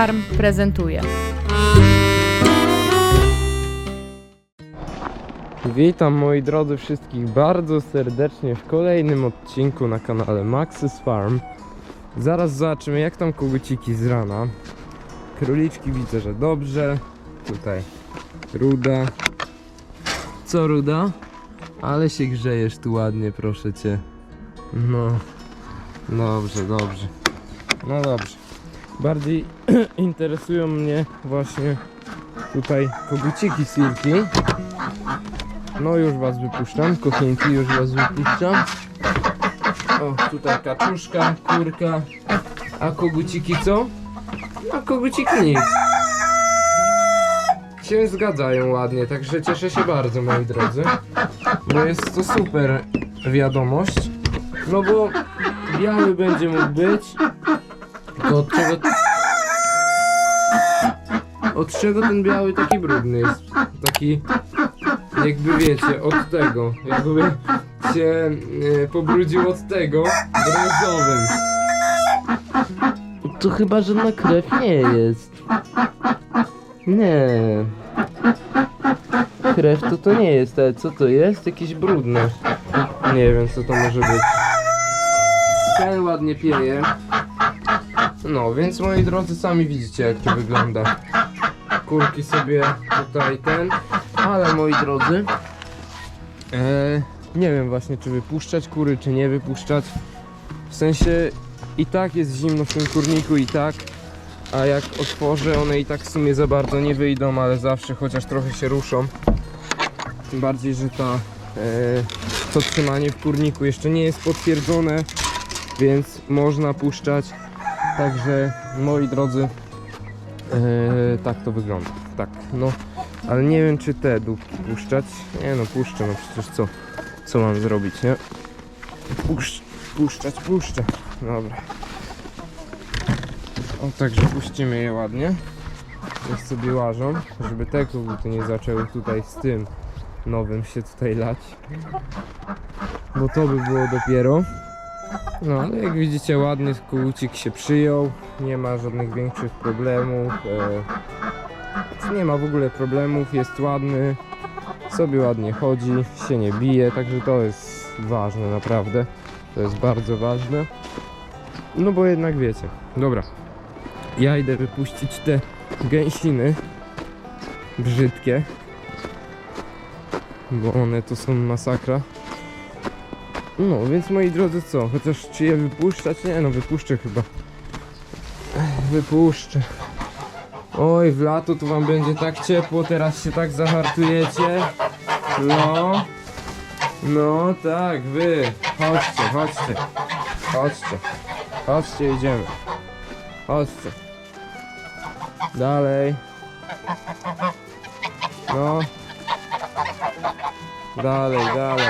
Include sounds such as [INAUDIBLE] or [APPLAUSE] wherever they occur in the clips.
Farm prezentuje. Witam moi drodzy wszystkich bardzo serdecznie w kolejnym odcinku na kanale Maxis Farm. Zaraz zobaczymy jak tam koguciki z rana. Króliczki widzę, że dobrze. Tutaj Ruda. Co Ruda? Ale się grzejesz tu ładnie, proszę cię. No. Dobrze, dobrze. No dobrze. Bardziej [CLEARS THROAT] interesują mnie właśnie tutaj koguciki silki. No już was wypuszczam, kochinki już was wypuszczam. O, tutaj kaczuszka, kurka. A koguciki co? A koguciki nic. Się zgadzają ładnie, także cieszę się bardzo moi drodzy. Bo jest to super wiadomość. No bo biały będzie mógł być. To od czego... Od czego ten biały taki brudny jest? Taki jakby wiecie, od tego, jakby się e, pobrudził od tego brązowym. To chyba żadna krew nie jest. Nie. Krew to to nie jest, ale co to jest? Jakieś brudne. Nie wiem co to może być. Ten ładnie pieje. No, więc moi drodzy, sami widzicie jak to wygląda. Kurki sobie tutaj ten, ale moi drodzy, e, nie wiem właśnie czy wypuszczać kury, czy nie wypuszczać. W sensie i tak jest zimno w tym kurniku i tak, a jak otworzę one i tak w sumie za bardzo nie wyjdą, ale zawsze chociaż trochę się ruszą. Tym bardziej, że ta, e, to trzymanie w kurniku jeszcze nie jest potwierdzone, więc można puszczać. Także moi drodzy, e, tak to wygląda. Tak, no. Ale nie wiem czy te dupki puszczać. Nie no puszczę, no przecież co? Co mam zrobić, nie? Puszcz, puszczać, puszczę. Dobra. O, także puścimy je ładnie. Niech sobie łażą, żeby te koguty nie zaczęły tutaj z tym nowym się tutaj lać. Bo to by było dopiero. No, ale jak widzicie ładnie kogucik się przyjął. Nie ma żadnych większych problemów. E, nie ma w ogóle problemów, jest ładny, sobie ładnie chodzi, się nie bije, także to jest ważne naprawdę. To jest bardzo ważne. No bo jednak wiecie. Dobra. Ja idę wypuścić te gęsiny brzydkie. Bo one to są masakra. No, więc moi drodzy co? Chociaż czy je wypuszczać? Nie no, wypuszczę chyba. Wypuszczę. Oj, w lato tu wam będzie tak ciepło, teraz się tak zahartujecie. No. No tak, wy. Chodźcie, chodźcie. Chodźcie. Chodźcie, idziemy. Chodźcie. Dalej. No. Dalej, dalej.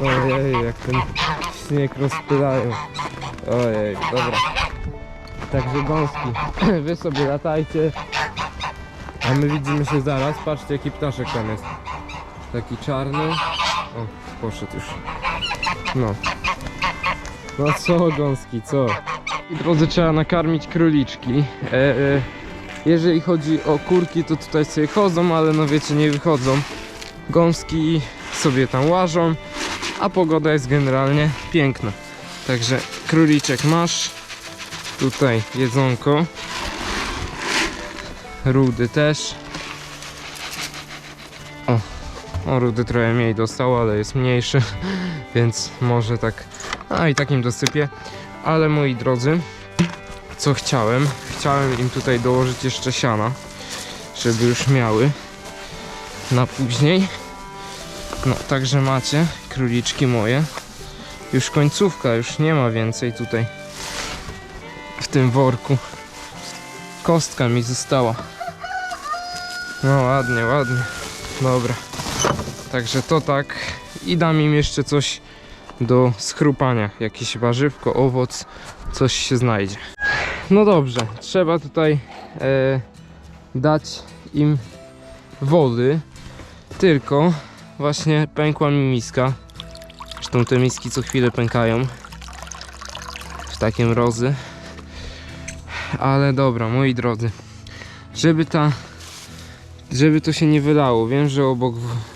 Ojej, jak ten śnieg rozpylają. Ojej, dobra. Także gąski, [CLEARS THROAT] wy sobie latajcie. A my widzimy się zaraz. Patrzcie jaki ptaszek tam jest. Taki czarny. O, poszedł już. No. No co gąski, co? Drodzy trzeba nakarmić króliczki. E, e, jeżeli chodzi o kurki, to tutaj sobie chodzą, ale no wiecie, nie wychodzą. Gąski sobie tam łażą, a pogoda jest generalnie piękna. Także króliczek masz. Tutaj jedzonko. Rudy też. O, o rudy trochę mniej dostał, ale jest mniejszy, [LAUGHS] więc może tak. A i takim dosypię. Ale moi drodzy, co chciałem? Chciałem im tutaj dołożyć jeszcze siana, żeby już miały na później. No, także macie króliczki moje. Już końcówka, już nie ma więcej tutaj w tym worku. Kostka mi została. No ładnie, ładnie. Dobra. Także to tak. I dam im jeszcze coś do schrupania. Jakieś warzywko, owoc, coś się znajdzie. No dobrze, trzeba tutaj e, dać im wody. Tylko właśnie pękła mi miska. Zresztą te miski co chwilę pękają. W takie mrozy. Ale dobra, moi drodzy. Żeby ta... Żeby to się nie wylało. Wiem, że obok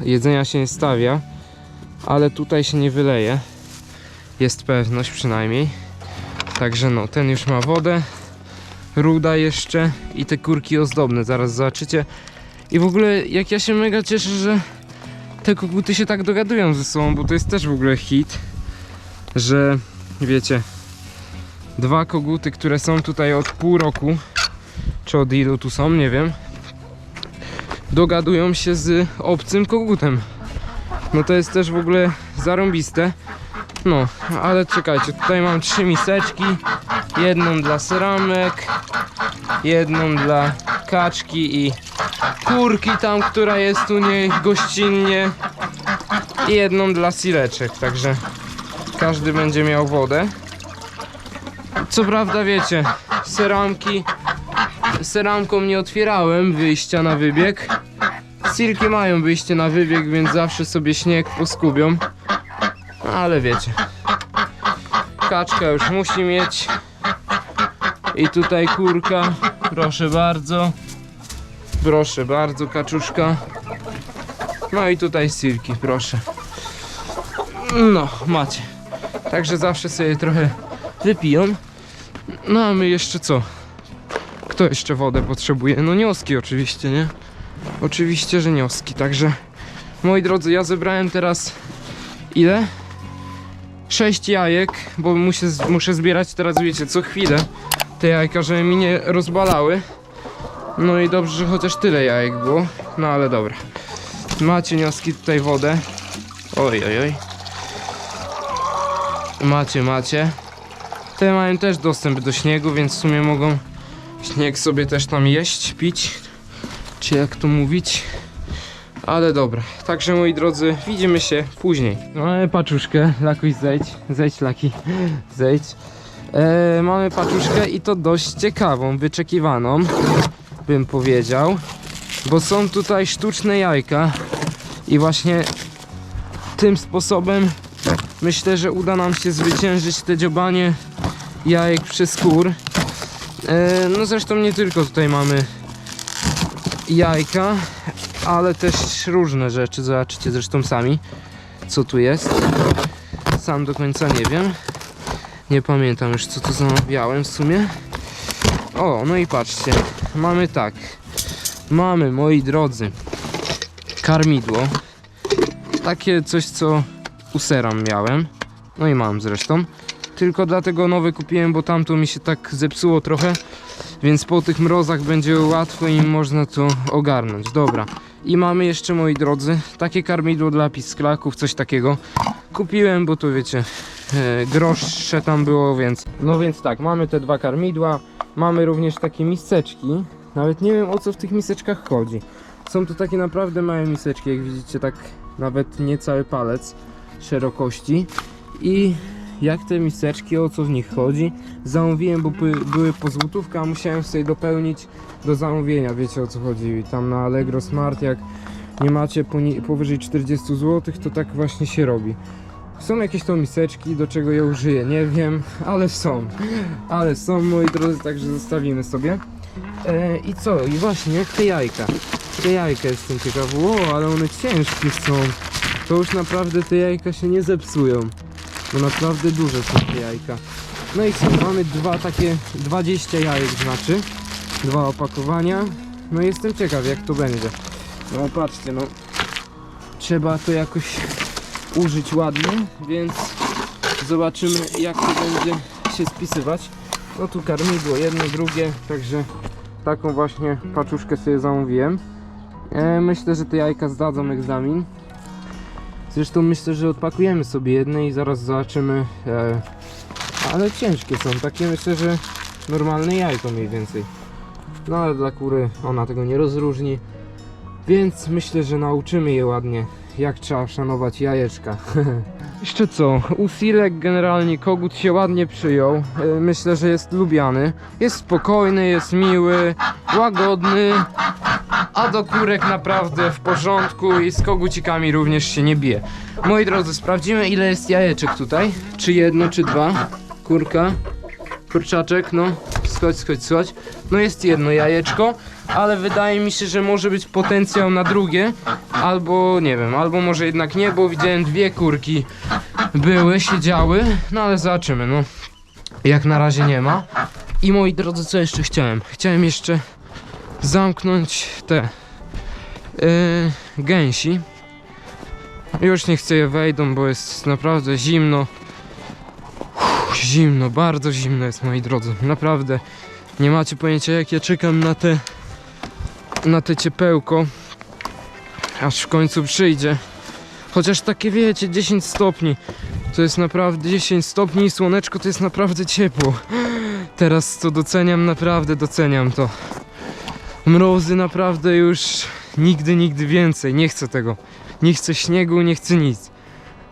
jedzenia się nie stawia. Ale tutaj się nie wyleje. Jest pewność przynajmniej. Także no, ten już ma wodę. Ruda jeszcze i te kurki ozdobne, zaraz zobaczycie. I w ogóle jak ja się mega cieszę, że te koguty się tak dogadują ze sobą, bo to jest też w ogóle hit, że wiecie, dwa koguty, które są tutaj od pół roku, czy od ilu tu są, nie wiem, dogadują się z obcym kogutem. No to jest też w ogóle zarąbiste. No, ale czekajcie, tutaj mam trzy miseczki. Jedną dla seramek, jedną dla kaczki i kurki tam, która jest u niej gościnnie i jedną dla sileczek, także każdy będzie miał wodę. Co prawda wiecie, seramki seramką nie otwierałem wyjścia na wybieg. Silki mają wyjście na wybieg, więc zawsze sobie śnieg poskubią. Ale wiecie. Kaczka już musi mieć. I tutaj kurka. Proszę bardzo. Proszę bardzo, kaczuszka. No i tutaj silki, proszę. No, macie. Także zawsze sobie trochę wypiją. No a my jeszcze co? Kto jeszcze wodę potrzebuje? No nioski oczywiście, nie? Oczywiście, że nioski. Także moi drodzy, ja zebrałem teraz ile? 6 jajek, bo muszę, muszę zbierać teraz, wiecie, co chwilę te jajka, żeby mi nie rozbalały. No i dobrze, że chociaż tyle jajek było. No ale dobra. Macie nioski tutaj wodę. Oj, oj, oj. Macie, macie. Te mają też dostęp do śniegu, więc w sumie mogą śnieg sobie też tam jeść, pić. Czy jak to mówić. Ale dobra, także moi drodzy, widzimy się później. Mamy paczuszkę, Lakuś zejdź, zejdź Laki, zejdź. E, mamy paczuszkę i to dość ciekawą, wyczekiwaną, bym powiedział. Bo są tutaj sztuczne jajka i właśnie tym sposobem myślę, że uda nam się zwyciężyć te dziobanie jajek przez skór. E, no zresztą nie tylko tutaj mamy jajka, ale też różne rzeczy. Zobaczycie zresztą sami, co tu jest. Sam do końca nie wiem. Nie pamiętam już, co tu zamawiałem w sumie. O, no i patrzcie. Mamy tak. Mamy, moi drodzy, karmidło. Takie coś, co u seram miałem. No i mam zresztą. Tylko dlatego nowe kupiłem, bo tamto mi się tak zepsuło trochę. Więc po tych mrozach będzie łatwo im można to ogarnąć. Dobra. I mamy jeszcze, moi drodzy, takie karmidło dla pisklaków, coś takiego. Kupiłem, bo to wiecie, grosze tam było, więc... No więc tak, mamy te dwa karmidła. Mamy również takie miseczki. Nawet nie wiem o co w tych miseczkach chodzi. Są to takie naprawdę małe miseczki, jak widzicie, tak nawet nie cały palec szerokości. I jak te miseczki, o co w nich chodzi? Zamówiłem, bo by, były po złotówkę, a musiałem sobie dopełnić do zamówienia, wiecie o co chodzi. Tam na Allegro Smart, jak nie macie powyżej 40 zł, to tak właśnie się robi. Są jakieś to miseczki, do czego je użyję, nie wiem, ale są. Ale są, moi drodzy, także zostawimy sobie. E, I co? I właśnie, te jajka. Te jajka jestem ciekaw. Ło, ale one ciężkie są. To już naprawdę te jajka się nie zepsują. Bo naprawdę duże są te jajka. No i co? Mamy dwa takie, 20 jajek znaczy. Dwa opakowania. No i jestem ciekaw jak to będzie. No patrzcie, no. Trzeba to jakoś użyć ładnie, więc zobaczymy jak to będzie się spisywać. No tu karmidło, jedno, drugie, także taką właśnie paczuszkę sobie zamówiłem. E, myślę, że te jajka zdadzą egzamin. Zresztą myślę, że odpakujemy sobie jedne i zaraz zobaczymy. E, ale ciężkie są, takie myślę, że normalne jajko mniej więcej. No ale dla kury ona tego nie rozróżni. Więc myślę, że nauczymy je ładnie, jak trzeba szanować jajeczka. [LAUGHS] Jeszcze co? U Silek generalnie kogut się ładnie przyjął. E, Myślę, że jest lubiany. Jest spokojny, jest miły, łagodny. A do kurek naprawdę w porządku i z kogucikami również się nie bije. Moi drodzy, sprawdzimy ile jest jajeczek tutaj. Czy jedno, czy dwa. Kurka, kurczaczek, no. schodź, schodź, schodź. No jest jedno jajeczko, ale wydaje mi się, że może być potencjał na drugie, albo nie wiem, albo może jednak nie, bo widziałem dwie kurki były, siedziały, no ale zobaczymy, no. Jak na razie nie ma. I moi drodzy, co jeszcze chciałem? Chciałem jeszcze zamknąć te yy, gęsi. Już nie chcę je wejdą, bo jest naprawdę zimno. Uff, zimno, bardzo zimno jest moi drodzy. Naprawdę nie macie pojęcia jak ja czekam na te na te ciepełko. Aż w końcu przyjdzie. Chociaż takie wiecie, 10 stopni. To jest naprawdę 10 stopni i słoneczko to jest naprawdę ciepło. Teraz to doceniam, naprawdę doceniam to. Mrozy naprawdę już nigdy, nigdy więcej. Nie chcę tego. Nie chcę śniegu, nie chcę nic.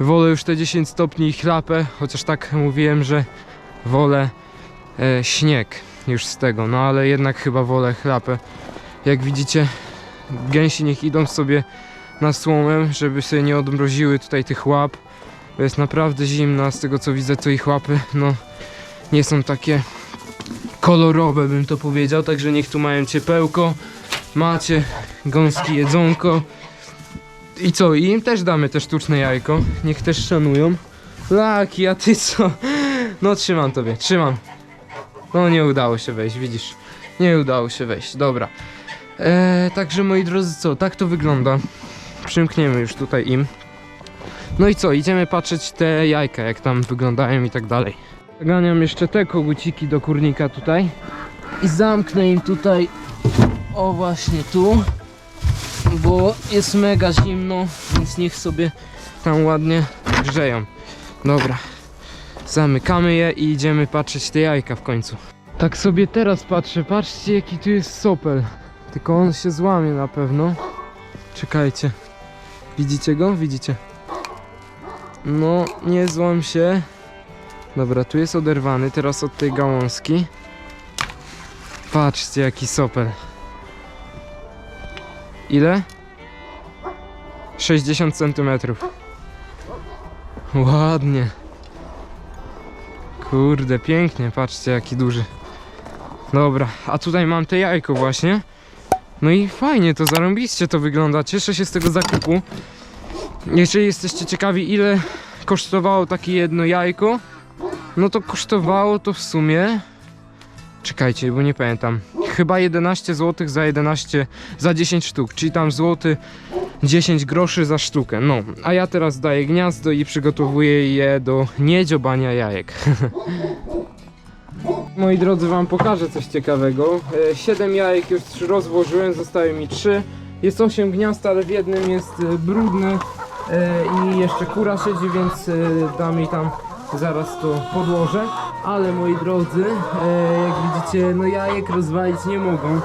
Wolę już te 10 stopni i chlapę, chociaż tak mówiłem, że wolę e, śnieg już z tego, no ale jednak chyba wolę chlapę. Jak widzicie, gęsi niech idą sobie na słomę, żeby sobie nie odmroziły tutaj tych łap. Bo jest naprawdę zimno, a z tego co widzę, to ich łapy, no nie są takie kolorowe, bym to powiedział, także niech tu mają ciepełko, macie gąski jedzonko. I co? I im też damy te sztuczne jajko. Niech też szanują. Laki, a ty co? No trzymam tobie, trzymam. No nie udało się wejść, widzisz. Nie udało się wejść, dobra. Eee, także moi drodzy, co? Tak to wygląda. Przymkniemy już tutaj im. No i co? Idziemy patrzeć te jajka, jak tam wyglądają i tak dalej. Zaganiam jeszcze te koguciki do kurnika tutaj. I zamknę im tutaj, o właśnie tu bo jest mega zimno, więc niech sobie tam ładnie grzeją. Dobra, zamykamy je i idziemy patrzeć te jajka w końcu. Tak sobie teraz patrzę, patrzcie jaki tu jest sopel. Tylko on się złamie na pewno. Czekajcie. Widzicie go? Widzicie? No, nie złam się. Dobra, tu jest oderwany teraz od tej gałązki. Patrzcie jaki sopel. Ile? 60 cm. Ładnie. Kurde, pięknie, patrzcie jaki duży. Dobra, a tutaj mam te jajko właśnie. No i fajnie to zarąbiście to wygląda. Cieszę się z tego zakupu. Jeżeli jesteście ciekawi ile kosztowało takie jedno jajko, no to kosztowało to w sumie Czekajcie, bo nie pamiętam. Chyba 11 zł za 11, za 10 sztuk, czyli tam złoty 10 groszy za sztukę. No, a ja teraz daję gniazdo i przygotowuję je do niedziobania jajek. [LAUGHS] Moi drodzy, wam pokażę coś ciekawego. 7 jajek już rozłożyłem, zostały mi 3. Jest 8 gniazd, ale w jednym jest e, brudne e, i jeszcze kura siedzi, więc e, dam jej tam zaraz to podłożę. Ale moi drodzy, e, jak widzicie, no jajek rozwalić nie mogą.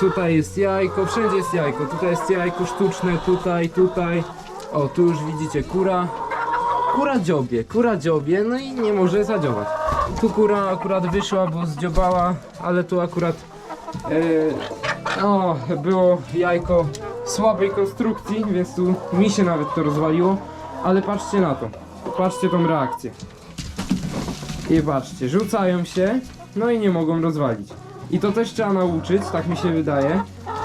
Tutaj jest jajko, wszędzie jest jajko. Tutaj jest jajko sztuczne, tutaj, tutaj. O, tu już widzicie kura. Kura dziobie, kura dziobie, no i nie może zadziobać. Tu kura akurat wyszła, bo zdziobała, ale tu akurat e, o, było jajko słabej konstrukcji, więc tu mi się nawet to rozwaliło. Ale patrzcie na to, patrzcie tą reakcję. I patrzcie, rzucają się, no i nie mogą rozwalić. I to też trzeba nauczyć, tak mi się wydaje,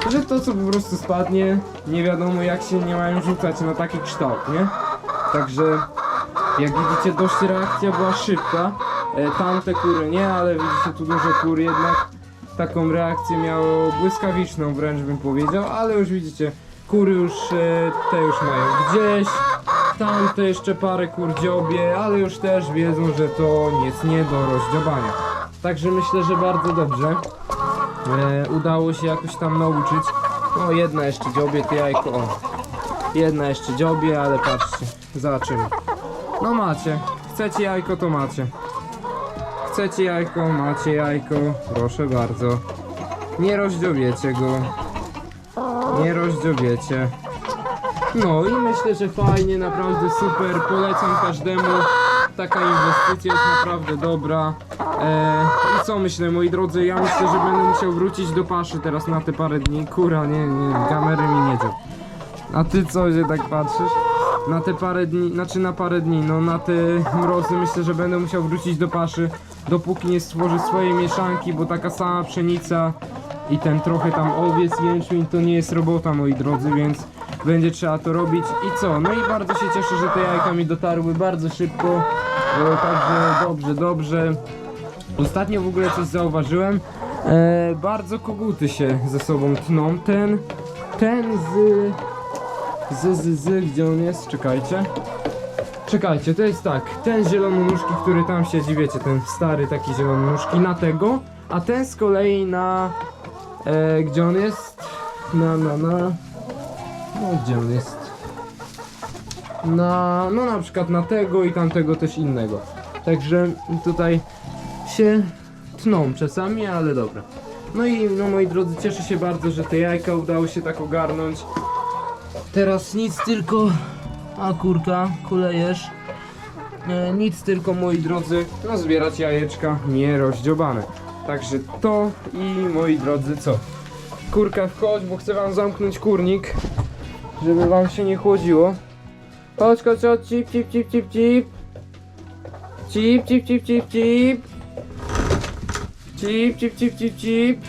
że to co po prostu spadnie, nie wiadomo jak się nie mają rzucać na taki kształt, nie? Także jak widzicie dość reakcja była szybka. E, tamte kury nie, ale widzicie tu dużo kur jednak taką reakcję miało błyskawiczną wręcz bym powiedział, ale już widzicie kury już e, te już mają gdzieś. Tamte jeszcze parę kur dziobie, ale już też wiedzą, że to jest nie do rozdziobania. Także myślę, że bardzo dobrze. E, udało się jakoś tam nauczyć. No jedna jeszcze dziobie, to jajko. O. Jedna jeszcze dziobie, ale patrzcie, zobaczymy. No macie. Chcecie jajko, to macie. Chcecie jajko, macie jajko. Proszę bardzo. Nie rozdziobiecie go. Nie rozdziobiecie. No i myślę, że fajnie, naprawdę super, polecam każdemu. Taka inwestycja jest naprawdę dobra. E, I co myślę, moi drodzy, ja myślę, że będę musiał wrócić do paszy teraz na te parę dni. Kura, nie, nie, kamery mi nie dział. A ty co, że tak patrzysz? na te parę dni, znaczy na parę dni, no na te mrozy myślę, że będę musiał wrócić do paszy, dopóki nie stworzę swojej mieszanki, bo taka sama pszenica i ten trochę tam owiec, jęczmień to nie jest robota moi drodzy, więc będzie trzeba to robić i co? No i bardzo się cieszę, że te jajka mi dotarły bardzo szybko, także dobrze, dobrze. Ostatnio w ogóle coś zauważyłem, e, bardzo koguty się ze sobą tną, ten, ten z... Z, z, z, gdzie on jest? Czekajcie. Czekajcie, to jest tak, ten zielononóżki, który tam siedzi, wiecie, ten stary taki zielononóżki na tego, a ten z kolei na, e, gdzie on jest? Na, na, na, no gdzie on jest? Na, no na przykład na tego i tamtego też innego. Także tutaj się tną czasami, ale dobra. No i no moi drodzy, cieszę się bardzo, że te jajka udało się tak ogarnąć. Teraz nic tylko... A kurka, kulejesz. E, nic tylko moi drodzy, no zbierać jajeczka nierozdziobane. Także to i moi drodzy co? Kurka wchodź, bo chcę wam zamknąć kurnik, żeby wam się nie chłodziło. Chodź, chodź, chodź, cip, cip, cip, cip, cip. Cip, cip, cip, cip, cip. Cip, cip, cip, cip, cip.